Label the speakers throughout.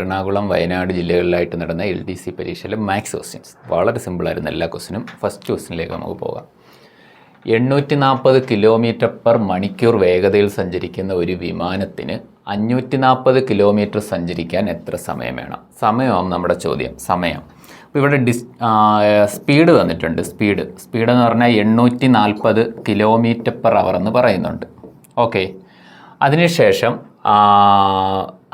Speaker 1: എറണാകുളം വയനാട് ജില്ലകളിലായിട്ട് നടന്ന L D C പരീക്ഷയിലെ മാത്സ് ക്വസ്റ്റ്യൻസ്. വളരെ സിമ്പിളായിരുന്നു എല്ലാ ക്വസ്റ്റിനും ഫസ്റ്റ് ക്വസ്റ്റിനിലേക്ക് നമുക്ക് പോകാം. എണ്ണൂറ്റി നാൽപ്പത് കിലോമീറ്റർ പെർ മണിക്കൂർ വേഗതയിൽ സഞ്ചരിക്കുന്ന ഒരു വിമാനത്തിന് അഞ്ഞൂറ്റി നാൽപ്പത് കിലോമീറ്റർ സഞ്ചരിക്കാൻ എത്ര സമയം വേണം? സമയമാവും നമ്മുടെ ചോദ്യം. സമയം. അപ്പോൾ ഇവിടെ ഡിസ് സ്പീഡ് തന്നിട്ടുണ്ട്. സ്പീഡ്. സ്പീഡ് എന്ന് പറഞ്ഞാൽ എണ്ണൂറ്റി നാൽപ്പത് കിലോമീറ്റർ പെർ അവർ എന്ന് പറയുന്നുണ്ട്. ഓക്കെ. അതിനുശേഷം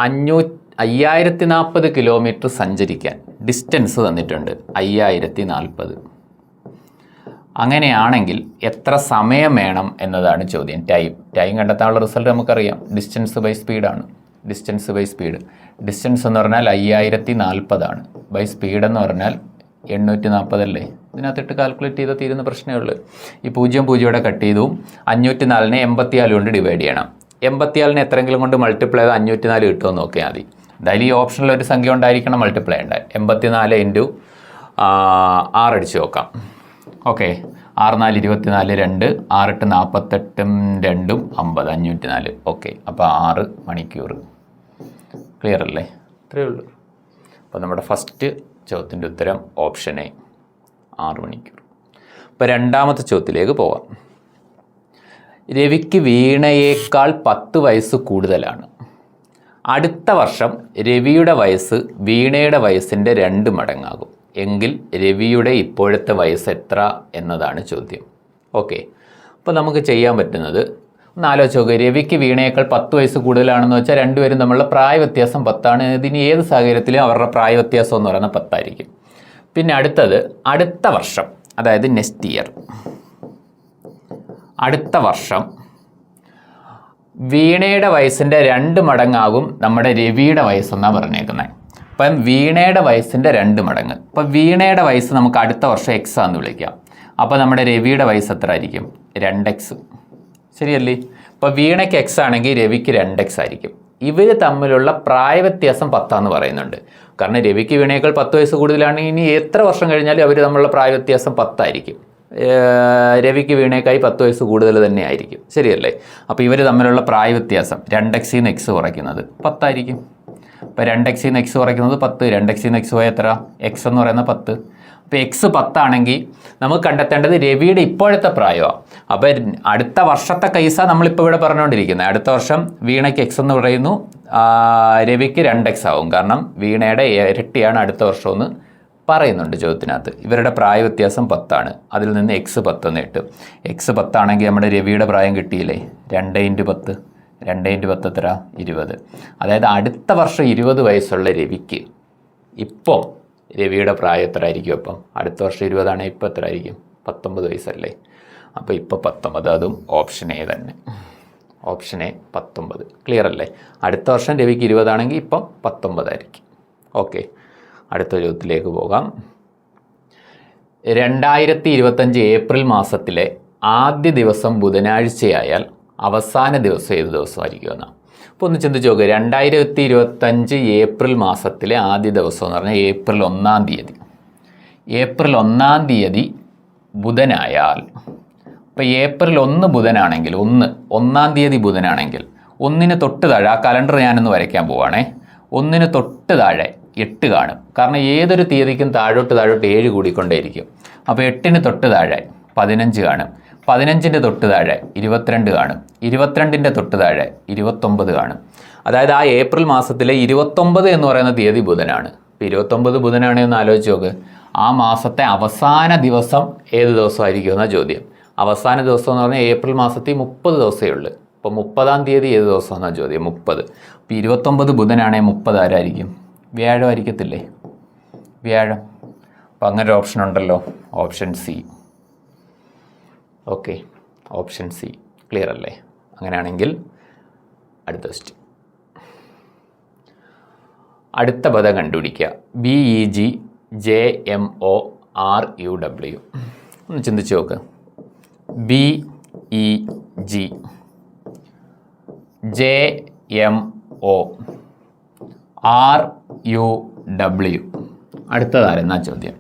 Speaker 1: അഞ്ഞൂ അയ്യായിരത്തി നാൽപ്പത് കിലോമീറ്റർ സഞ്ചരിക്കാൻ ഡിസ്റ്റൻസ് തന്നിട്ടുണ്ട്. അയ്യായിരത്തി നാൽപ്പത് അങ്ങനെയാണെങ്കിൽ എത്ര സമയം വേണം എന്നതാണ് ചോദ്യം. ടൈം ടൈം കണ്ടെത്താനുള്ള റിസൾട്ട് നമുക്കറിയാം. ഡിസ്റ്റൻസ് ബൈ സ്പീഡാണ് ഡിസ്റ്റൻസ് ബൈ സ്പീഡ് ഡിസ്റ്റൻസ് എന്ന് പറഞ്ഞാൽ അയ്യായിരത്തി നാൽപ്പതാണ് ബൈ സ്പീഡ് എന്ന് പറഞ്ഞാൽ എണ്ണൂറ്റി നാൽപ്പതല്ലേ ഇതിനകത്തിട്ട് കാൽക്കുലേറ്റ് ചെയ്താൽ തീരുന്ന പ്രശ്നമേ ഉള്ളൂ. ഈ പൂജ്യം പൂജ്യയുടെ കട്ട് ചെയ്തു അഞ്ഞൂറ്റി നാലിനെ എൺപത്തിനാല് കൊണ്ട് ഡിവൈഡ് ചെയ്യണം. എൺപത്തിനാലിനെ എത്രയെങ്കിലും കൊണ്ട് മൾട്ടിപ്ലൈ ചെയ്ത് അഞ്ഞൂറ്റി നാല് കിട്ടുമെന്ന് നോക്കിയാൽ മതി. എന്തായാലും ഈ ഓപ്ഷനിൽ ഒരു സംഖ്യ ഉണ്ടായിരിക്കണം മൾട്ടിപ്ലൈ ഉണ്ട് എൺപത്തിനാല് ഇന്റു ആറടിച്ച് നോക്കാം. ഓക്കെ ആറ് നാല് ഇരുപത്തിനാല് രണ്ട്. ആറെട്ട് നാൽപ്പത്തെട്ടും രണ്ടും അമ്പത് അഞ്ഞൂറ്റി നാല് ഓക്കെ അപ്പോൾ ആറ് മണിക്കൂർ. ക്ലിയർ അല്ലേ? ഇത്രയേ ഉള്ളൂ. അപ്പോൾ നമ്മുടെ ഫസ്റ്റ് ചോദ്യത്തിന്റെ ഉത്തരം ഓപ്ഷൻ എ ആറ് മണിക്കൂർ. അപ്പോൾ രണ്ടാമത്തെ ചോദ്യത്തിലേക്ക് പോവാം. രവിക്ക് വീണയേക്കാൾ പത്ത് വയസ്സ് കൂടുതലാണ്. അടുത്ത വർഷം രവിയുടെ വയസ്സ് വീണയുടെ വയസ്സിന്റെ രണ്ട് മടങ്ങാകും. എങ്കിൽ രവിയുടെ ഇപ്പോഴത്തെ വയസ്സ് എത്ര എന്നതാണ് ചോദ്യം. ഓക്കെ. അപ്പോൾ നമുക്ക് ചെയ്യാൻ പറ്റുന്നത് ഒന്ന് ആലോചിച്ച് നോക്കുക രവിക്ക് വീണയേക്കാൾ പത്ത് വയസ്സ് കൂടുതലാണെന്ന് വെച്ചാൽ രണ്ടുപേരും തമ്മിലുള്ള പ്രായ വ്യത്യാസം പത്താണ്. ഇതിന് ഏത് സാഹചര്യത്തിലും അവരുടെ പ്രായ വ്യത്യാസം എന്ന് പറയുന്നത് പത്തായിരിക്കും. പിന്നെ അടുത്തത് അടുത്ത വർഷം അതായത് നെക്സ്റ്റ് ഇയർ അടുത്ത വർഷം വീണയുടെ വയസ്സിന്റെ രണ്ട് മടങ്ങാകും നമ്മുടെ രവിയുടെ വയസ്സെന്നാണ് പറഞ്ഞേക്കുന്നത് അപ്പം വീണയുടെ വയസ്സിന്റെ രണ്ട് മടങ്ങ്. അപ്പം വീണയുടെ വയസ്സ് നമുക്ക് അടുത്ത വർഷം എക്സ് ആണെന്ന് വിളിക്കാം. അപ്പോൾ നമ്മുടെ രവിയുടെ വയസ്സ് എത്ര ആയിരിക്കും രണ്ട് എക്സ് ശരിയല്ലേ? അപ്പോൾ വീണയ്ക്ക് എക്സ് ആണെങ്കിൽ രവിക്ക് രണ്ട് എക്സ് ആയിരിക്കും. ഇവർ തമ്മിലുള്ള പ്രായ വ്യത്യാസം പത്താന്ന് പറയുന്നുണ്ട്. കാരണം രവിക്ക് വീണയേക്കാൾ പത്ത് വയസ്സ് കൂടുതലാണെങ്കിൽ ഇനി എത്ര വർഷം കഴിഞ്ഞാലും അവർ തമ്മിലുള്ള പ്രായ വ്യത്യാസം പത്തായിരിക്കും. രവിക്ക് വീണേക്കായി പത്ത് വയസ്സ് കൂടുതൽ തന്നെ ആയിരിക്കും ശരിയല്ലേ? അപ്പോൾ ഇവർ തമ്മിലുള്ള പ്രായ വ്യത്യാസം രണ്ട് എക്സിൽ നിന്ന് എക്സ് കുറയ്ക്കുന്നത് പത്തായിരിക്കും. അപ്പോൾ രണ്ട് എക്സിൽ നിന്ന് എക്സ് കുറയ്ക്കുന്നത് പത്ത് രണ്ട് എക്സിൽ നിന്ന് എക്സ് പോയ എത്ര? എക്സ് എന്ന് പറയുന്നത് പത്ത്. അപ്പോൾ എക്സ് പത്താണെങ്കിൽ നമുക്ക് കണ്ടെത്തേണ്ടത് രവിയുടെ ഇപ്പോഴത്തെ പ്രായമാണ് അപ്പോൾ അടുത്ത വർഷത്തെ കൈസ നമ്മളിപ്പോൾ ഇവിടെ പറഞ്ഞുകൊണ്ടിരിക്കുന്നത് അടുത്ത വർഷം വീണയ്ക്ക് എക്സ് എന്ന് പറയുന്നു. രവിക്ക് രണ്ട് എക്സ് ആവും. കാരണം വീണയുടെ ഇരട്ടിയാണ് അടുത്ത വർഷമെന്ന് പറയുന്നുണ്ട് ചോദ്യത്തിനകത്ത്. ഇവരുടെ പ്രായ വ്യത്യാസം പത്താണ്. അതിൽ നിന്ന് എക്സ് പത്തെന്ന് ഇട്ട് എക്സ് പത്താണെങ്കിൽ നമ്മുടെ രവിയുടെ പ്രായം കിട്ടിയില്ലേ? രണ്ട് ഇന്റു പത്ത്. രണ്ട് ഇന്റു പത്ത് എത്ര? ഇരുപത്. അതായത് അടുത്ത വർഷം ഇരുപത് വയസ്സുള്ള രവിക്ക് ഇപ്പം രവിയുടെ പ്രായം എത്ര ആയിരിക്കും അപ്പം അടുത്ത വർഷം ഇരുപതാണെങ്കിൽ ഇപ്പം എത്ര ആയിരിക്കും പത്തൊമ്പത് വയസ്സല്ലേ? അപ്പോൾ ഇപ്പോൾ പത്തൊമ്പത്. അതും ഓപ്ഷൻ എ തന്നെ. ഓപ്ഷൻ എ പത്തൊമ്പത്. ക്ലിയർ അല്ലേ? അടുത്ത വർഷം രവിക്ക് ഇരുപതാണെങ്കിൽ ഇപ്പം പത്തൊമ്പതായിരിക്കും. ഓക്കെ. അടുത്ത ചോദ്യത്തിലേക്ക് പോകാം. രണ്ടായിരത്തി ഇരുപത്തഞ്ച് ഏപ്രിൽ മാസത്തിലെ ആദ്യ ദിവസം ബുധനാഴ്ചയായാൽ അവസാന ദിവസം ഏത് ദിവസമായിരിക്കും എന്നാൽ അപ്പോൾ ഒന്ന് ചിന്തിച്ച് നോക്കുക രണ്ടായിരത്തി ഇരുപത്തഞ്ച് ഏപ്രിൽ മാസത്തിലെ ആദ്യ ദിവസം എന്ന് പറഞ്ഞാൽ ഏപ്രിൽ ഒന്നാം തീയതി. ഏപ്രിൽ ഒന്നാം തീയതി ബുധനായാൽ ഇപ്പോൾ ഏപ്രിൽ ഒന്ന് ബുധനാണെങ്കിൽ ഒന്ന് ഒന്നാം തീയതി ബുധനാണെങ്കിൽ ഒന്നിന് തൊട്ട് താഴെ ആ കലണ്ടർ ഞാനൊന്ന് വരയ്ക്കാൻ പോവാണേ. ഒന്നിന് തൊട്ട് താഴെ എട്ട് കാണും. കാരണം ഏതൊരു തീയതിക്കും താഴോട്ട് താഴോട്ട് ഏഴ് കൂടിക്കൊണ്ടേയിരിക്കും. അപ്പോൾ എട്ടിന് തൊട്ട് താഴെ പതിനഞ്ച് കാണും. പതിനഞ്ചിന്റെ തൊട്ട് താഴെ ഇരുപത്തിരണ്ട് കാണും. ഇരുപത്തിരണ്ടിന്റെ തൊട്ട് താഴെ ഇരുപത്തൊമ്പത് കാണും. അതായത് ആ ഏപ്രിൽ മാസത്തിലെ ഇരുപത്തൊമ്പത് എന്ന് പറയുന്ന തീയതി ബുധനാണ്. ഇപ്പോൾ ഇരുപത്തൊമ്പത് ബുധനാണ് എന്ന് ആലോചിച്ച് നോക്ക്. ആ മാസത്തെ അവസാന ദിവസം ഏത് ദിവസമായിരിക്കും എന്ന ചോദ്യം. അവസാന ദിവസം എന്ന് പറഞ്ഞാൽ ഏപ്രിൽ മാസത്തിൽ മുപ്പത് ദിവസമേ ഉള്ളൂ. അപ്പോൾ മുപ്പതാം തീയതി ഏത് ദിവസമെന്നാണ് ചോദ്യം. മുപ്പത്. അപ്പോൾ ഇരുപത്തൊമ്പത് ബുധനാണെങ്കിൽ മുപ്പത് ആരായിരിക്കും? വ്യാഴം ആയിരിക്കത്തില്ലേ? വ്യാഴം. അപ്പോൾ അങ്ങനെ ഓപ്ഷൻ ഉണ്ടല്ലോ. Option C okay option C clear അല്ലേ? അങ്ങനെയാണെങ്കിൽ അടുത്ത ക്വസ്റ്റ്യൻ അടുത്ത പദം കണ്ടുപിടിക്കുക. B E G J M O R U W ഒന്ന് ചിന്തിച്ച് നോക്ക്. B E G J M O R U W അടുത്തതാരെന്നാ ചോദ്യം?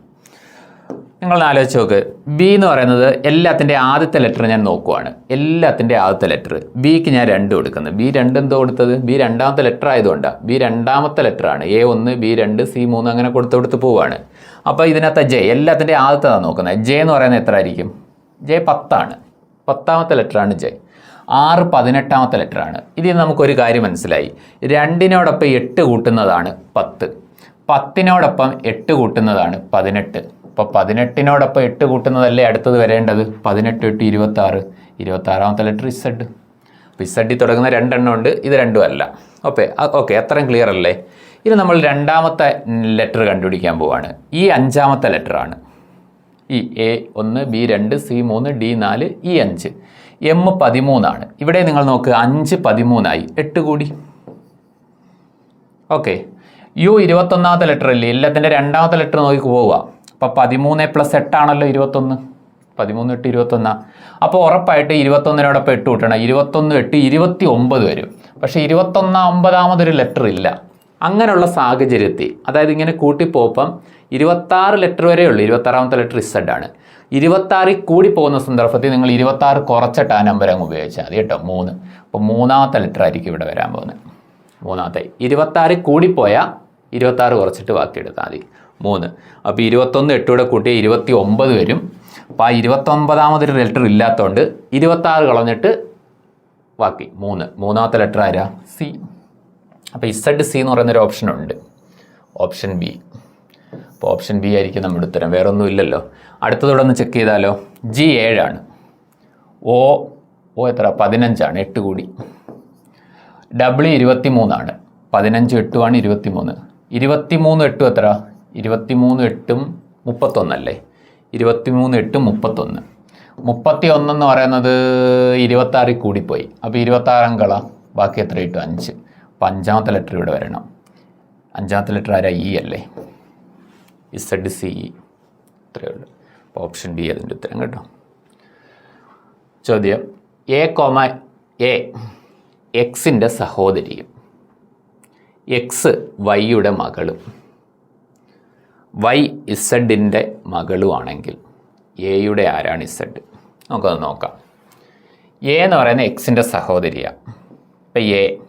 Speaker 1: നിങ്ങൾ ആലോചിച്ച് നോക്ക്. ബി എന്ന് പറയുന്നത് എല്ലാത്തിന്റെ ആദ്യത്തെ ലെറ്റർ ഞാൻ നോക്കുവാണ്. എല്ലാത്തിന്റെ ആദ്യത്തെ ലെറ്റർ ബിക്ക് ഞാൻ രണ്ട് കൊടുക്കുന്നത് ബി രണ്ട് എന്തോ കൊടുത്തത്? ബി രണ്ടാമത്തെ ലെറ്റർ ആയതുകൊണ്ടാണ് ബി രണ്ടാമത്തെ ലെറ്ററാണ് എ ഒന്ന് ബി രണ്ട് സി മൂന്ന് അങ്ങനെ കൊടുത്ത് കൊടുത്ത് പോവുകയാണ് അപ്പോൾ ഇതിനകത്ത് ജെ എല്ലാത്തിന്റെ ആദ്യത്തെ നോക്കുന്നത്. ജെ എന്ന് പറയുന്നത് എത്ര ആയിരിക്കും? ജെ പത്താണ്. പത്താമത്തെ ലെറ്ററാണ് ജെ ആറ് പതിനെട്ടാമത്തെ ലെറ്ററാണ് ഇതിൽ നിന്ന് നമുക്കൊരു കാര്യം മനസ്സിലായി. രണ്ടിനോടൊപ്പം എട്ട് കൂട്ടുന്നതാണ് പത്ത്. പത്തിനോടൊപ്പം എട്ട് കൂട്ടുന്നതാണ് പതിനെട്ട്. അപ്പോൾ പതിനെട്ടിനോടൊപ്പം എട്ട് കൂട്ടുന്നതല്ലേ അടുത്തത് വരേണ്ടത്? പതിനെട്ട് എട്ട് ഇരുപത്താറ്. ഇരുപത്താറാമത്തെ ലെറ്റർ ഇസഡ് ഇസഡിൽ തുടങ്ങുന്ന രണ്ടെണ്ണം ഉണ്ട്. ഇത് രണ്ടും അല്ല. ഓക്കെ ഓക്കെ അത്രയും ക്ലിയർ അല്ലേ? ഇനി നമ്മൾ രണ്ടാമത്തെ ലെറ്റർ കണ്ടുപിടിക്കാൻ പോവാണ്. ഈ അഞ്ചാമത്തെ ലെറ്ററാണ് ഈ എ ഒന്ന് ബി രണ്ട് സി മൂന്ന് ഡി നാല് ഇ അഞ്ച്. എം പതിമൂന്നാണ്. ഇവിടെ നിങ്ങൾ നോക്ക് അഞ്ച് പതിമൂന്നായി. എട്ട് കൂടി. ഓക്കെ. യു ഇരുപത്തൊന്നാമത്തെ ലെറ്റർ അല്ലേ? എല്ലാത്തിന്റെ രണ്ടാമത്തെ ലെറ്റർ നോക്കി പോവുക. അപ്പോൾ പതിമൂന്ന് പ്ലസ് എട്ടാണല്ലോ ഇരുപത്തൊന്ന്. പതിമൂന്ന് എട്ട് ഇരുപത്തൊന്ന്. അപ്പോൾ ഉറപ്പായിട്ട് ഇരുപത്തൊന്നിനോടൊപ്പം എട്ട് കൂട്ടണം. ഇരുപത്തൊന്ന് എട്ട് ഇരുപത്തി ഒമ്പത് വരും. പക്ഷേ ഇരുപത്തൊന്നാം ഒമ്പതാമതൊരു ലെറ്റർ ഇല്ല. അങ്ങനെയുള്ള സാഹചര്യത്തിൽ അതായത് ഇങ്ങനെ കൂട്ടിപ്പോപ്പം ഇരുപത്താറ് ലെറ്റർ വരെ ഉള്ളൂ ഇരുപത്താറാമത്തെ ലെറ്റർ ഇസഡ് ആണ്. ഇരുപത്താറിൽ കൂടി പോകുന്ന സന്ദർഭത്തിൽ നിങ്ങൾ ഇരുപത്താറ് കുറച്ചിട്ട് ആ നമ്പർ അങ്ങ് ഉപയോഗിച്ചാൽ മതി കേട്ടോ മൂന്ന്. അപ്പോൾ മൂന്നാമത്തെ ലെറ്റർ ആയിരിക്കും ഇവിടെ വരാൻ പോകുന്നത്. മൂന്നാമത്തെ ഇരുപത്താറിൽ കൂടിപ്പോയാൽ ഇരുപത്താറ് കുറച്ചിട്ട് ബാക്കി എടുത്താൽ മതി. മൂന്ന്. അപ്പോൾ ഇരുപത്തൊന്ന് എട്ടൂടെ കൂട്ടി ഇരുപത്തി ഒമ്പത് വരും. അപ്പോൾ ആ ഇരുപത്തൊമ്പതാമതൊരു ലെറ്റർ ഇല്ലാത്തതുകൊണ്ട് ഇരുപത്താറ് കളഞ്ഞിട്ട് ബാക്കി. മൂന്ന്. മൂന്നാമത്തെ ലെറ്റർ ആരാ? സി അപ്പോൾ ഇസഡ് സി എന്ന് പറയുന്നൊരു ഓപ്ഷൻ ഉണ്ട്. ഓപ്ഷൻ ബി അപ്പോൾ ഓപ്ഷൻ ബി ആയിരിക്കും നമ്മുടെ ഉത്തരം. വേറെ ഒന്നും ഇല്ലല്ലോ. അടുത്തതോടെ ഒന്ന് ചെക്ക് ചെയ്താലോ? ജി ഏഴാണ് ഓ ഓ എത്ര? പതിനഞ്ചാണ് എട്ട് കൂടി. ഡബ്ല്യു ഇരുപത്തി മൂന്നാണ് പതിനഞ്ച് എട്ടുമാണ് ഇരുപത്തി മൂന്ന് ഇരുപത്തി മൂന്ന് എട്ടും എത്ര? ഇരുപത്തി മൂന്ന് എട്ടും മുപ്പത്തൊന്നല്ലേ ഇരുപത്തി മൂന്ന് എട്ടും മുപ്പത്തൊന്ന്. മുപ്പത്തി ഒന്നെന്ന് പറയുന്നത് ഇരുപത്താറിൽ കൂടിപ്പോയി. അപ്പോൾ ഇരുപത്താറാം കള ബാക്കി എത്ര കിട്ടും? അഞ്ച്. അഞ്ചാമത്തെ ലെറ്റർ ഇവിടെ വരണം. അഞ്ചാമത്തെ ലെറ്റർ ആരാ? ഇ അല്ലേ? ഇസഡ് സി ഇ ഇത്രയേ ഉള്ളൂ. അപ്പോൾ ഓപ്ഷൻ ബി അതിന്റെ ഉത്തരം കേട്ടോ. ചോദ്യം. എ കോമ എ എക്സിന്റെ സഹോദരിയും. എക്സ് വൈയുടെ മകളും. വൈ ഇസഡിന്റെ മകളുമാണെങ്കിൽ എയുടെ ആരാണ് ഇസഡ് നമുക്കത് നോക്കാം. എ എന്ന് പറയുന്നത് എക്സിന്റെ സഹോദരിയാണ് ഇപ്പം എ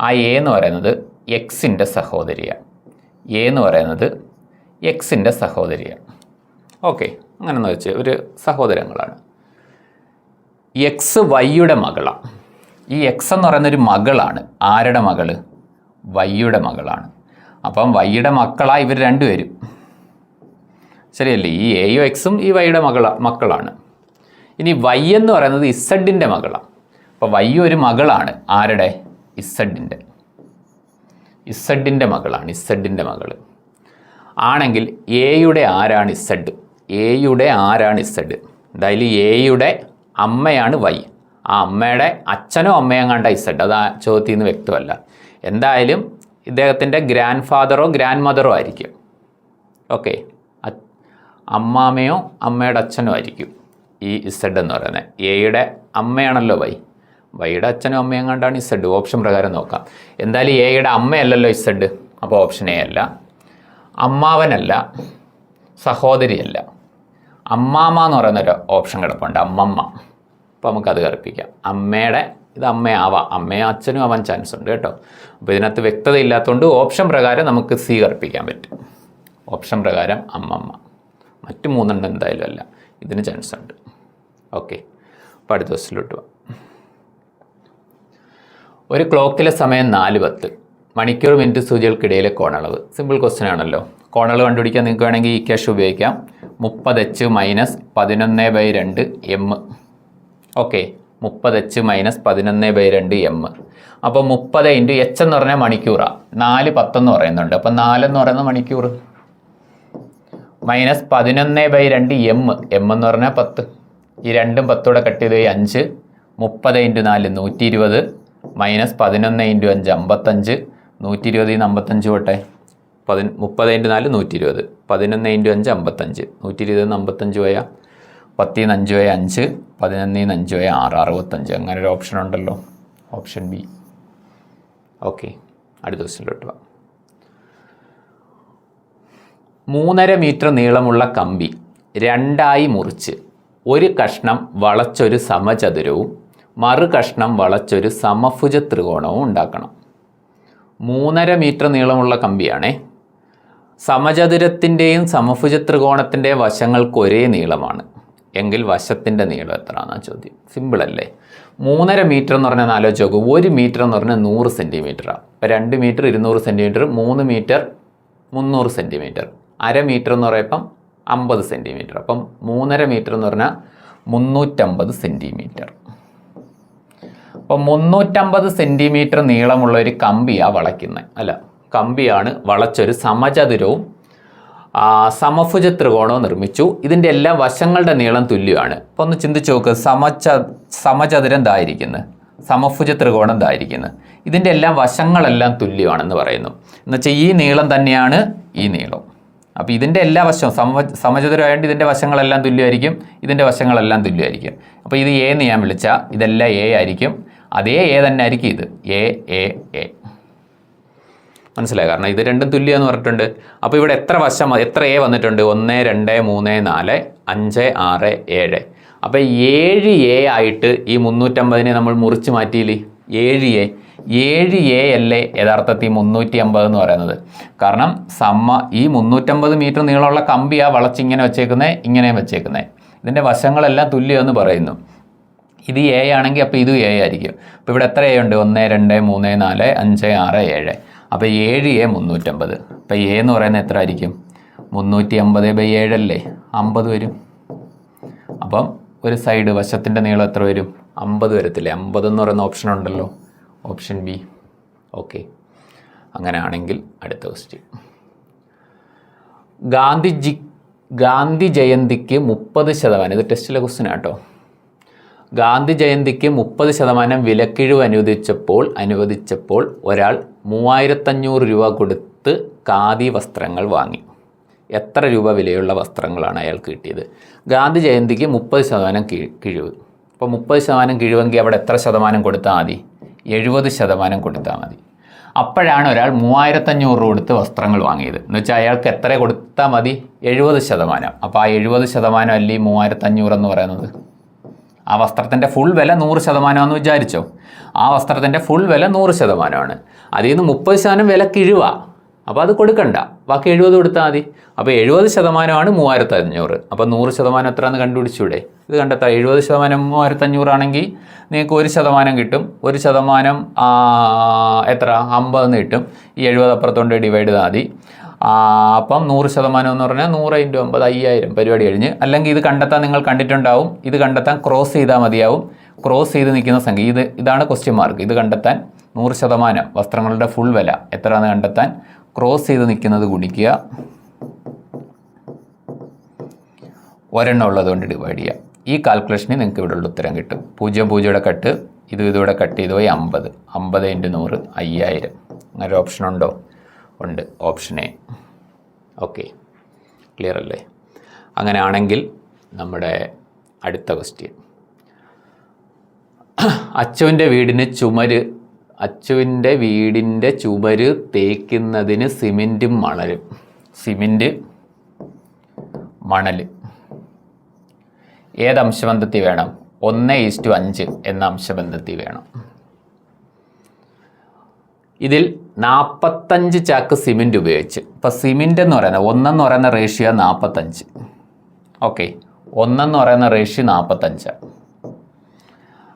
Speaker 1: ആ എ എന്ന് പറയുന്നത് എക്സിന്റെ സഹോദരിയാണ്. എ എന്ന് പറയുന്നത് എക്സിന്റെ സഹോദരിയാണ്. ഓക്കെ അങ്ങനെ എന്ന് വെച്ച് ഒരു സഹോദരങ്ങളാണ്. എക്സ് വൈയുടെ മകളാണ്. ഈ എക്സ് എന്ന് പറയുന്ന ഒരു മകളാണ്. ആരുടെ മകൾ വൈയുടെ മകളാണ്. അപ്പം വൈയുടെ മക്കളാണ് ഇവർ രണ്ടുപേരും. ശരിയല്ലേ? ഈ എയോ എക്സും ഈ വൈയുടെ മകള മക്കളാണ്. ഇനി വൈ എന്ന് പറയുന്നത് ഇസഡിന്റെ മകളാണ്. അപ്പോൾ വൈ ഒരു മകളാണ്. ആരുടെ? ഇസഡിന്റെ ഇസഡിന്റെ മകളാണ് ഇസഡിന്റെ മകൾ ആണെങ്കിൽ എയുടെ ആരാണ് ഇസഡ്? എയുടെ ആരാണ് ഇസഡ്? എന്തായാലും എയുടെ അമ്മയാണ് വൈ. ആ അമ്മയുടെ അച്ഛനോ അമ്മയോ കണ്ട ഇസഡ് അത് ആ ചോദ്യത്തിൽ നിന്ന് വ്യക്തമല്ല. എന്തായാലും ഇദ്ദേഹത്തിന്റെ ഗ്രാൻഡ് ഫാദറോ ഗ്രാൻഡ് മദറോ ആയിരിക്കും. ഓക്കെ. അമ്മാമയോ അമ്മയുടെ അച്ഛനോ ആയിരിക്കും ഈ ഇസഡ് എന്ന് പറയുന്നത്. എയുടെ അമ്മയാണല്ലോ വൈ. വൈയുടെ അച്ഛനും അമ്മയും കണ്ടാണ് ഇസഡ് ഓപ്ഷൻ പ്രകാരം നോക്കാം. എന്തായാലും എയുടെ അമ്മയല്ലല്ലോ ഇസഡ് അപ്പോൾ ഓപ്ഷൻ എ അല്ല. അമ്മാവനല്ല. സഹോദരിയല്ല. അമ്മാമ്മ എന്ന് പറയുന്നൊരു ഓപ്ഷൻ കിടപ്പുണ്ട്. അമ്മമ്മ. അപ്പോൾ നമുക്കത് കറുപ്പിക്കാം. അമ്മയുടെ ഇത് അമ്മയാവാം. അമ്മയും അച്ഛനും ആവാൻ ചാൻസ് ഉണ്ട് കേട്ടോ. അപ്പോൾ ഇതിനകത്ത് വ്യക്തത ഇല്ലാത്തതുകൊണ്ട് ഓപ്ഷൻ പ്രകാരം നമുക്ക് സി കറുപ്പിക്കാൻ പറ്റും. ഓപ്ഷൻ പ്രകാരം അമ്മമ്മ. മറ്റ് മൂന്നെണ്ണം എന്തായാലും അല്ല. ഇതിന് ചാൻസ് ഉണ്ട്. ഓക്കെ അപ്പോൾ അടുത്ത ദിവസത്തിലോട്ട് പോവാം. ഒരു ക്ലോക്കിലെ സമയം നാല് പത്ത്. മണിക്കൂർ മിനിറ്റ് സൂചികൾക്കിടയിലെ കോണളവ്. സിമ്പിൾ ക്വസ്റ്റ്യൻ ആണല്ലോ. കോണളവ് കണ്ടുപിടിക്കാൻ നിങ്ങൾക്ക് വേണമെങ്കിൽ ഈ ക്യാഷ് ഉപയോഗിക്കാം. മുപ്പത് എച്ച് മൈനസ് പതിനൊന്ന് ബൈ രണ്ട് എം ഓക്കെ മുപ്പത് എച്ച് മൈനസ് പതിനൊന്ന് ബൈ രണ്ട് എം അപ്പോൾ മുപ്പത് ഇന്റു എച്ച് എന്ന് പറഞ്ഞാൽ മണിക്കൂറാണ് നാല് പത്തെന്ന് പറയുന്നുണ്ട്. അപ്പോൾ നാലെന്ന് പറയുന്നത് മണിക്കൂർ. മൈനസ് പതിനൊന്ന് ബൈ രണ്ട് എം എം എന്ന് പറഞ്ഞാൽ പത്ത്. ഈ രണ്ടും പത്തൂടെ കട്ട് ചെയ്ത് അഞ്ച്. മുപ്പത് ഇന്റു നാല് നൂറ്റി ഇരുപത്. മൈനസ് പതിനൊന്ന് ഇന്റു അഞ്ച് അമ്പത്തഞ്ച് നൂറ്റി ഇരുപത് ഇന്ന് അമ്പത്തഞ്ച് പോട്ടെ. പതി മുപ്പത് ഇന്റു നാല് നൂറ്റി ഇരുപത് പതിനൊന്ന് ഇന്റു അഞ്ച് അമ്പത്തഞ്ച്. നൂറ്റി ഇരുപത് അമ്പത്തഞ്ച് പോയാൽ പത്തിൽ നിന്ന് അഞ്ച് പോയ അഞ്ച് പതിനൊന്നിൽ നിന്ന് അഞ്ച് പോയ ആറ് അറുപത്തഞ്ച്. അങ്ങനെ ഒരു ഓപ്ഷൻ ഉണ്ടല്ലോ. Option B. ഓക്കെ. അടുത്ത ദിവസത്തിലോട്ട് വാ. മൂന്നര മീറ്റർ നീളമുള്ള കമ്പി രണ്ടായി മുറിച്ച് ഒരു കഷ്ണം വളച്ചൊരു സമചതുരവും മറു കഷ്ണം വളച്ചൊരു സമഭുജ ത്രികോണവും ഉണ്ടാക്കണം. മൂന്നര മീറ്റർ നീളമുള്ള കമ്പിയാണേ. സമചതുരത്തിന്റെയും സമഭുജ ത്രികോണത്തിന്റെയും വശങ്ങൾക്ക് ഒരേ നീളമാണ്. എങ്കിൽ വശത്തിന്റെ നീളം എത്രയാണെന്നാണ് ചോദ്യം. സിമ്പിളല്ലേ മൂന്നര മീറ്റർ എന്ന് പറഞ്ഞാൽ ആലോചിച്ച് നോക്കൂ. ഒരു മീറ്റർ എന്ന് പറഞ്ഞാൽ നൂറ് സെന്റിമീറ്ററാണ് ഇപ്പോൾ രണ്ട് മീറ്റർ ഇരുന്നൂറ് സെന്റിമീറ്റർ മൂന്ന് മീറ്റർ മുന്നൂറ് സെന്റിമീറ്റർ അര മീറ്റർ എന്ന് പറയുമ്പം അമ്പത് സെന്റിമീറ്റർ അപ്പം മൂന്നര മീറ്റർ എന്ന് പറഞ്ഞാൽ മുന്നൂറ്റമ്പത് സെന്റിമീറ്റർ അപ്പോൾ മുന്നൂറ്റമ്പത് സെന്റിമീറ്റർ നീളമുള്ള ഒരു കമ്പിയാണ് വളയ്ക്കുന്നത് അല്ല കമ്പിയാണ് വളച്ചൊരു സമചതുരവും സമഭുജ ത്രികോണവും നിർമ്മിച്ചു. ഇതിന്റെ എല്ലാ വശങ്ങളുടെ നീളം തുല്യമാണ്. അപ്പോൾ ഒന്ന് ചിന്തിച്ച് നോക്ക് സമച സമചതുരം ഇതായിരിക്കുന്നത് സമഭുജ ത്രികോണം ഇതായിരിക്കുന്നത് ഇതിന്റെ എല്ലാ വശങ്ങളെല്ലാം തുല്യമാണെന്ന് പറയുന്നു. എന്നുവെച്ചാൽ ഈ നീളം തന്നെയാണ് ഈ നീളം. അപ്പോൾ ഇതിന്റെ എല്ലാ വശവും സമ സമചതുരമായതുകൊണ്ട് ഇതിന്റെ വശങ്ങളെല്ലാം തുല്യമായിരിക്കും ഇതിന്റെ വശങ്ങളെല്ലാം തുല്യമായിരിക്കും. അപ്പോൾ ഇത് എ എന്ന് ഞാൻ വിളിച്ചാൽ ഇതെല്ലാം എ ആയിരിക്കും. അതേ എ തന്നെ ആയിരിക്കും ഇത്. A A A. മനസ്സിലായി? കാരണം ഇത് രണ്ടും തുല്യം എന്ന് പറഞ്ഞിട്ടുണ്ട്. അപ്പോൾ ഇവിടെ എത്ര വശം എത്ര എ വന്നിട്ടുണ്ട്? ഒന്ന് രണ്ട് മൂന്ന് നാല് അഞ്ച് ആറ് ഏഴ്. അപ്പോൾ ഏഴ് എ ആയിട്ട് ഈ മുന്നൂറ്റമ്പതിനെ നമ്മൾ മുറിച്ച് മാറ്റിയില്ലേ? ഏഴ് എ. ഏഴ് എ അല്ലേ യഥാർത്ഥത്തിൽ മുന്നൂറ്റി അമ്പത് എന്ന് പറയുന്നത്. കാരണം സമ്മ ഈ മുന്നൂറ്റമ്പത് മീറ്റർ നീളമുള്ള കമ്പിയാണ് വളച്ചിങ്ങനെ വെച്ചേക്കുന്നത് ഇങ്ങനെയും വെച്ചേക്കുന്നത് ഇതിന്റെ വശങ്ങളെല്ലാം തുല്യമെന്ന് പറയുന്നു. ഇത് എ ആണെങ്കിൽ അപ്പോൾ ഇതും എ ആയിരിക്കും. അപ്പോൾ ഇവിടെ എത്ര എ ഉണ്ട്? ഒന്ന് രണ്ട് മൂന്ന് നാല് അഞ്ച് ആറ് ഏഴ്. അപ്പോൾ ഏഴ് എ മുന്നൂറ്റമ്പത്. അപ്പോൾ എ എന്ന് പറയുന്നത് എത്ര ആയിരിക്കും? മുന്നൂറ്റി അമ്പത് ബൈ ഏഴല്ലേ അമ്പത് വരും. അപ്പം ഒരു സൈഡ് വശത്തിന്റെ നീളം എത്ര വരും? അമ്പത് വരത്തില്ലേ? അമ്പത് എന്ന് പറയുന്ന ഓപ്ഷൻ ഉണ്ടല്ലോ. ഓപ്ഷൻ ബി ഓക്കെ അങ്ങനെയാണെങ്കിൽ അടുത്ത ക്വസ്റ്റ്യൻ ഗാന്ധിജി ഗാന്ധി ജയന്തിക്ക് മുപ്പത് ശതമാനം. ഇത് ടെസ്റ്റിലെ ക്വസ്റ്റ്യൻ ആട്ടോ ഗാന്ധി ജയന്തിക്ക് മുപ്പത് ശതമാനം വിലക്കിഴിവ് അനുവദിച്ചപ്പോൾ അനുവദിച്ചപ്പോൾ ഒരാൾ മൂവായിരത്തഞ്ഞൂറ് രൂപ കൊടുത്ത് ഖാദി വസ്ത്രങ്ങൾ വാങ്ങി. എത്ര രൂപ വിലയുള്ള വസ്ത്രങ്ങളാണ് അയാൾക്ക് കിട്ടിയത്? ഗാന്ധി ജയന്തിക്ക് മുപ്പത് ശതമാനം കിഴിവ്. അപ്പോൾ മുപ്പത് ശതമാനം കിഴിവെങ്കിൽ അവിടെ എത്ര ശതമാനം കൊടുത്താൽ മതി? എഴുപത് ശതമാനം കൊടുത്താൽ മതി. അപ്പോഴാണ് ഒരാൾ മൂവായിരത്തഞ്ഞൂറ് രൂപ കൊടുത്ത് വസ്ത്രങ്ങൾ വാങ്ങിയത്. എന്ന് വെച്ചാൽ അയാൾക്ക് എത്ര കൊടുത്താൽ മതി? എഴുപത് ശതമാനം. അപ്പോൾ ആ എഴുപത് ശതമാനം അല്ലേ മൂവായിരത്തഞ്ഞൂറ് എന്ന് പറയുന്നത്? ആ വസ്ത്രത്തിന്റെ ഫുൾ വില നൂറ് ശതമാനമാണെന്ന് വിചാരിച്ചോ? ആ വസ്ത്രത്തിന്റെ ഫുൾ വില നൂറ് ശതമാനമാണ്. അതിൽ നിന്ന് മുപ്പത് ശതമാനം വില കിഴിവ. അപ്പോൾ അത് കൊടുക്കണ്ട. ബാക്കി എഴുപത് കൊടുത്താൽ മതി. അപ്പോൾ എഴുപത് ശതമാനമാണ് മൂവായിരത്തി അഞ്ഞൂറ് അപ്പോൾ നൂറ് ശതമാനം എത്രയാണെന്ന് കണ്ടുപിടിച്ചൂടെ? ഇത് കണ്ടെത്താം. എഴുപത് ശതമാനം മൂവായിരത്തഞ്ഞൂറാണെങ്കിൽ നിങ്ങൾക്ക് ഒരു ശതമാനം കിട്ടും. ഒരു ശതമാനം എത്ര? അമ്പതെന്ന് കിട്ടും. ഈ എഴുപത് അപ്പുറത്തോണ്ട് ഡിവൈഡ് ചെയ്താൽ മതി. അപ്പം നൂറ് ശതമാനം എന്ന് പറഞ്ഞാൽ നൂറ് ഇന്റു അമ്പത് അയ്യായിരം പരിപാടി കഴിഞ്ഞ്. അല്ലെങ്കിൽ ഇത് കണ്ടെത്താൻ നിങ്ങൾ കണ്ടിട്ടുണ്ടാവും. ഇത് കണ്ടെത്താൻ ക്രോസ് ചെയ്താൽ മതിയാവും. ക്രോസ് ചെയ്ത് നിൽക്കുന്ന സംഖ്യ. ഇത് ഇതാണ് ക്വസ്റ്റ്യൻ മാർക്ക് ഇത് കണ്ടെത്താൻ നൂറ് ശതമാനം. വസ്ത്രങ്ങളുടെ ഫുൾ വില എത്രയാണെന്ന് കണ്ടെത്താൻ ക്രോസ് ചെയ്ത് നിൽക്കുന്നത് ഗുണിക്കുക. ഒരെണ്ണം ഉള്ളതുകൊണ്ട് ഡിവൈഡ് ചെയ്യുക ഈ കാൽക്കുലേഷനിൽ നിങ്ങൾക്ക് ഇവിടെയുള്ള ഉത്തരം കിട്ടും. പൂജ്യം പൂജ്യയുടെ കട്ട്. ഇത് ഇതോടെ കട്ട് ചെയ്ത് പോയി അമ്പത്. അമ്പത് ഇന്റു നൂറ് അയ്യായിരം. അങ്ങനെ ഓപ്ഷൻ ഉണ്ടോ? ഉണ്ട് ഓപ്ഷൻ എ ഓക്കെ ക്ലിയർ അല്ലേ? അങ്ങനെയാണെങ്കിൽ നമ്മുടെ അടുത്ത ക്വസ്റ്റ്യൻ അച്ചുവിന്റെ വീടിന് ചുമര് അച്ചുവിന്റെ വീടിന്റെ ചുമര് തേക്കുന്നതിന് സിമെന്റും മണലും. സിമെന്റ് മണൽ ഏത് അംശബന്ധത്തിൽ വേണം? ഒന്ന് ഈസ്റ്റു അഞ്ച് എന്ന അംശബന്ധത്തിൽ വേണം. ഇതിൽ നാൽപ്പത്തഞ്ച് ചാക്ക് സിമെന്റ് ഉപയോഗിച്ച്. ഇപ്പോൾ സിമെന്റ് എന്ന് പറയുന്നത് ഒന്നെന്ന് പറയുന്ന റേഷ്യോ നാൽപ്പത്തഞ്ച് ഓക്കെ ഒന്നെന്ന് പറയുന്ന റേഷ്യോ നാൽപ്പത്തഞ്ചാണ്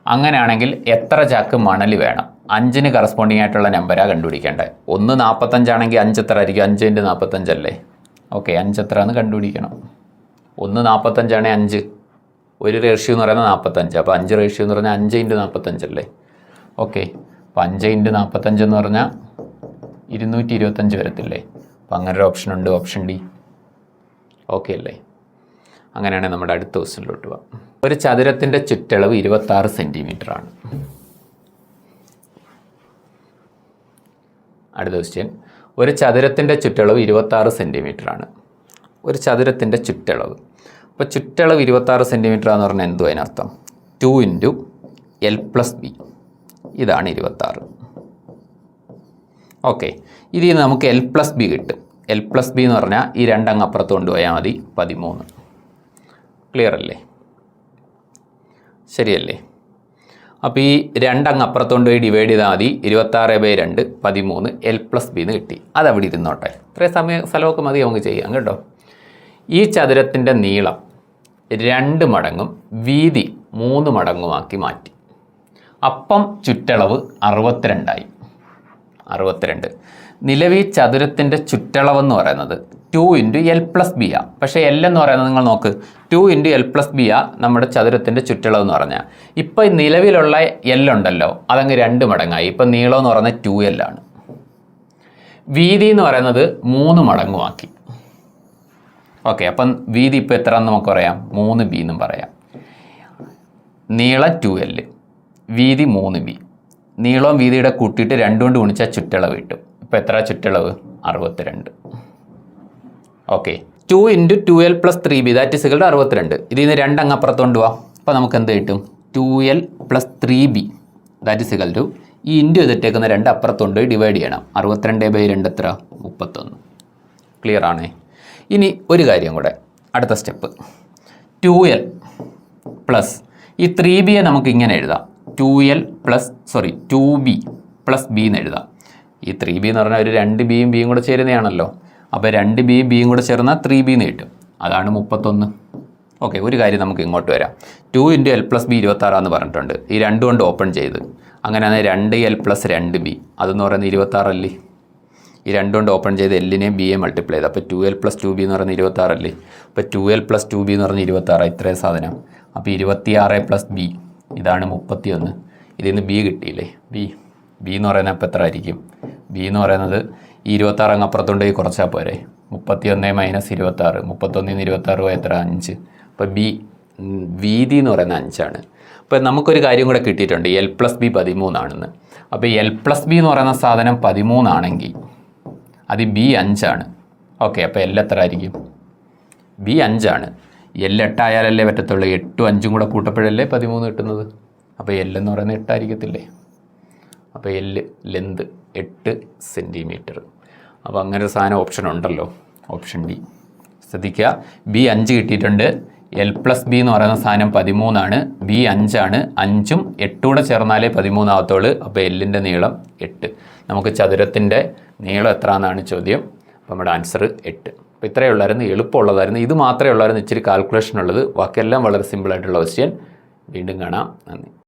Speaker 1: അങ്ങനെയാണെങ്കിൽ എത്ര ചാക്ക് മണൽ വേണം? അഞ്ചിന് കറസ്പോണ്ടിങ് ആയിട്ടുള്ള നമ്പരാണ് കണ്ടുപിടിക്കേണ്ടത്. ഒന്ന് നാൽപ്പത്തഞ്ചാണെങ്കിൽ അഞ്ച് എത്ര ആയിരിക്കും? അഞ്ച് ഇന്റ് നാൽപ്പത്തഞ്ചല്ലേ ഓക്കെ അഞ്ച് എത്ര എന്ന് കണ്ടുപിടിക്കണം. ഒന്ന് നാൽപ്പത്തഞ്ചാണെങ്കിൽ അഞ്ച്. ഒരു റേഷ്യോ എന്ന് പറയുന്നത് നാൽപ്പത്തഞ്ച് അപ്പോൾ അഞ്ച് റേഷ്യോ എന്ന് പറഞ്ഞാൽ അഞ്ച് ഇന്റ് നാൽപ്പത്തഞ്ചല്ലേ ഓക്കെ അപ്പോൾ അഞ്ച് ഇന്റ് നാൽപ്പത്തഞ്ച് എന്ന് പറഞ്ഞാൽ ഇരുന്നൂറ്റി ഇരുപത്തഞ്ച് വരത്തില്ലേ? അപ്പോൾ അങ്ങനെ ഒരു ഓപ്ഷൻ ഉണ്ട് ഓപ്ഷൻ ഡി ഓക്കെ അല്ലേ? അങ്ങനെയാണെങ്കിൽ നമ്മുടെ അടുത്ത ക്വസ്റ്റിനിലോട്ട് പോവാം. ഒരു ചതുരത്തിന്റെ ചുറ്റളവ് ഇരുപത്താറ് ആണ്. അടുത്ത ക്വസ്റ്റ്യൻ ഒരു ചതുരത്തിന്റെ ചുറ്റളവ് ഇരുപത്താറ് ആണ്. ഒരു ചതുരത്തിന്റെ ചുറ്റളവ്. അപ്പോൾ ചുറ്റളവ് ഇരുപത്താറ് സെന്റിമീറ്റർ എന്ന് പറഞ്ഞാൽ എന്തോ അതിനർത്ഥം? Two into L plus B ഇതാണ് ഇരുപത്താറ്. ഓക്കെ. ഇതിൽ നിന്ന് നമുക്ക് എൽ പ്ലസ് ബി കിട്ടും. എൽ പ്ലസ് ബി എന്ന് പറഞ്ഞാൽ ഈ രണ്ടങ്ങ് അപ്പുറത്ത് കൊണ്ടുപോയാൽ മതി. പതിമൂന്ന്. ക്ലിയർ അല്ലേ? ശരിയല്ലേ? അപ്പോൾ ഈ രണ്ടങ്ങ് അപ്പുറത്ത് കൊണ്ടുപോയി ഡിവൈഡ് ചെയ്താൽ മതി. ഇരുപത്താറ് ബൈ രണ്ട് പതിമൂന്ന്. എൽ പ്ലസ് ബി എന്ന് കിട്ടി. അതവിടെ ഇരുന്നോട്ടെ. ഇത്രയും സമയം സ്ഥലമൊക്കെ മതി നമുക്ക് ചെയ്യാം കേട്ടോ. ഈ ചതുരത്തിന്റെ നീളം രണ്ട് മടങ്ങും വീതി മൂന്ന് മടങ്ങുമാക്കി മാറ്റി. അപ്പം ചുറ്റളവ് അറുപത്തിരണ്ടായി. അറുപത്തിരണ്ട്. നിലവിൽ ചതുരത്തിന്റെ ചുറ്റളവെന്ന് പറയുന്നത് two into L plus B ആ. പക്ഷേ എൽ എന്ന് പറയുന്നത് നിങ്ങൾ നോക്ക്. Two into L plus B ആ നമ്മുടെ ചതുരത്തിന്റെ ചുറ്റളവ് എന്ന് പറഞ്ഞാൽ ഇപ്പോൾ നിലവിലുള്ള എൽ ഉണ്ടല്ലോ അതങ്ങ് രണ്ട് മടങ്ങായി. ഇപ്പം നീളം എന്ന് പറയുന്നത് ടു എൽ ആണ്. വീതി എന്ന് പറയുന്നത് മൂന്ന് മടങ്ങുമാക്കി. ഓക്കെ അപ്പം വീതി ഇപ്പോൾ എത്ര എന്ന് നമുക്ക് പറയാം മൂന്ന് ബി എന്നും പറയാം. നീളം ടു എൽ വീതി മൂന്ന് ബി നീളവും വീതിയുടെ കൂട്ടിയിട്ട് രണ്ടും കൊണ്ട് ഗുണിച്ചാൽ ചുറ്റളവ് കിട്ടും. ഇപ്പോൾ എത്ര ചുറ്റളവ്? അറുപത്തിരണ്ട്. Okay two into two L plus three B that ഇസുകളുടെ അറുപത്തിരണ്ട്. ഇതിൽ നിന്ന് രണ്ടങ്ങ് അപ്പുറത്തോണ്ട് പോവാം അപ്പോൾ നമുക്ക് എന്ത് കിട്ടും? Two L plus three B that ഇസുകൾ two ഈ ഇന്റു ചെയ്തിട്ടേക്കുന്ന രണ്ട് അപ്പുറത്തോണ്ട് ഡിവൈഡ് ചെയ്യണം. അറുപത്തിരണ്ട് ബൈ രണ്ട് എത്ര? മുപ്പത്തൊന്ന്. ക്ലിയർ ആണേ? ഇനി ഒരു കാര്യം കൂടെ. അടുത്ത സ്റ്റെപ്പ് ടു എൽ പ്ലസ് ഈ ത്രീ ബിയെ നമുക്ക് ഇങ്ങനെ എഴുതാം. Two L plus sorry two B plus B എന്ന് എഴുതാം. ഈ ത്രീ ബി എന്ന് പറഞ്ഞാൽ ഒരു രണ്ട് ബിയും ബിയും കൂടെ ചേരുന്നതാണല്ലോ. അപ്പോൾ രണ്ട് ബിയും ബിയും കൂടെ ചേർന്നാൽ ത്രീ ബി എന്ന് കിട്ടും. അതാണ് മുപ്പത്തൊന്ന്. ഓക്കെ ഒരു കാര്യം നമുക്ക് ഇങ്ങോട്ട് വരാം. Two into L plus B ഇരുപത്താറാന്ന് പറഞ്ഞിട്ടുണ്ട്. ഈ രണ്ട് കൊണ്ട് ഓപ്പൺ ചെയ്ത്. അങ്ങനെയാണ് രണ്ട് എൽ പ്ലസ് രണ്ട് ബി അതെന്ന് പറയുന്നത് ഇരുപത്താറല്ലേ? ഈ രണ്ടും കൊണ്ട് ഓപ്പൺ ചെയ്ത് എല്ലിനെയും ബിയെ മൾട്ടിപ്ലൈ ചെയ്ത്. അപ്പോൾ two L plus two B എന്ന് പറയുന്നത് ഇരുപത്താറല്ലേ? അപ്പോൾ two L plus two B എന്ന് പറഞ്ഞാൽ ഇരുപത്താറ്. ഇത്രയും സാധനം. അപ്പോൾ ഇരുപത്തിയാറ് പ്ലസ് ബി ഇതാണ് മുപ്പത്തിയൊന്ന്. ഇതിൽ നിന്ന് ബി കിട്ടിയില്ലേ? ബി ബി എന്ന് പറയുന്നത് അപ്പോൾ എത്ര ആയിരിക്കും ബി എന്ന് പറയുന്നത് ഈ ഇരുപത്താറ് അങ്ങ് അപ്പുറത്തോണ്ട് കുറച്ചാൽ പോരെ. മുപ്പത്തിയൊന്ന് മൈനസ് ഇരുപത്താറ്. മുപ്പത്തൊന്നിൽ നിന്ന് ഇരുപത്താറ് പോയി എത്ര? അഞ്ച്. അപ്പോൾ ബി വീതി എന്ന് പറയുന്നത് അഞ്ചാണ്. അപ്പോൾ നമുക്കൊരു കാര്യം കൂടെ കിട്ടിയിട്ടുണ്ട്. എൽ പ്ലസ് ബി പതിമൂന്നാണെന്ന്. അപ്പോൾ എൽ പ്ലസ് ബി എന്ന് പറയുന്ന സാധനം പതിമൂന്നാണെങ്കിൽ അത് ബി അഞ്ചാണ്. ഓക്കെ അപ്പോൾ എൽ എത്ര ആയിരിക്കും ബി അഞ്ചാണ്. എൽ എട്ടായാലല്ലേ പറ്റത്തുള്ളൂ. എട്ടും അഞ്ചും കൂടെ കൂട്ടപ്പോഴല്ലേ പതിമൂന്ന് കിട്ടുന്നത്? അപ്പോൾ എല്ലെന്ന് പറയുന്നത് എട്ടായിരിക്കത്തില്ലേ? അപ്പോൾ എല്ല് ലെന്ത് എട്ട് സെന്റിമീറ്റർ അപ്പോൾ അങ്ങനെ ഒരു സാധനം ഓപ്ഷൻ ഉണ്ടല്ലോ. ഓപ്ഷൻ ഡി ശ്രദ്ധിക്കുക. ബി അഞ്ച് കിട്ടിയിട്ടുണ്ട്. എൽ പ്ലസ് ബി എന്ന് പറയുന്ന സാധനം പതിമൂന്നാണ്. ബി അഞ്ചാണ്. അഞ്ചും എട്ടും കൂടെ ചേർന്നാലേ പതിമൂന്നാവത്തുള്ളൂ. അപ്പോൾ എല്ലിന്റെ നീളം എട്ട്. നമുക്ക് ചതുരത്തിന്റെ നീളം എത്ര എന്നാണ് ചോദ്യം. അപ്പോൾ നമ്മുടെ ആൻസർ എട്ട്. അപ്പോൾ ഇത്രയേ ഉള്ളായിരുന്നു എളുപ്പമുള്ളതായിരുന്നു. ഇത് മാത്രമേ ഉള്ളായിരുന്നു ഇച്ചിരി കാൽക്കുലേഷൻ ഉള്ളത്. ബാക്കിയെല്ലാം വളരെ സിമ്പിളായിട്ടുള്ള ക്വസ്റ്റ്യൻ വീണ്ടും കാണാം. നന്ദി.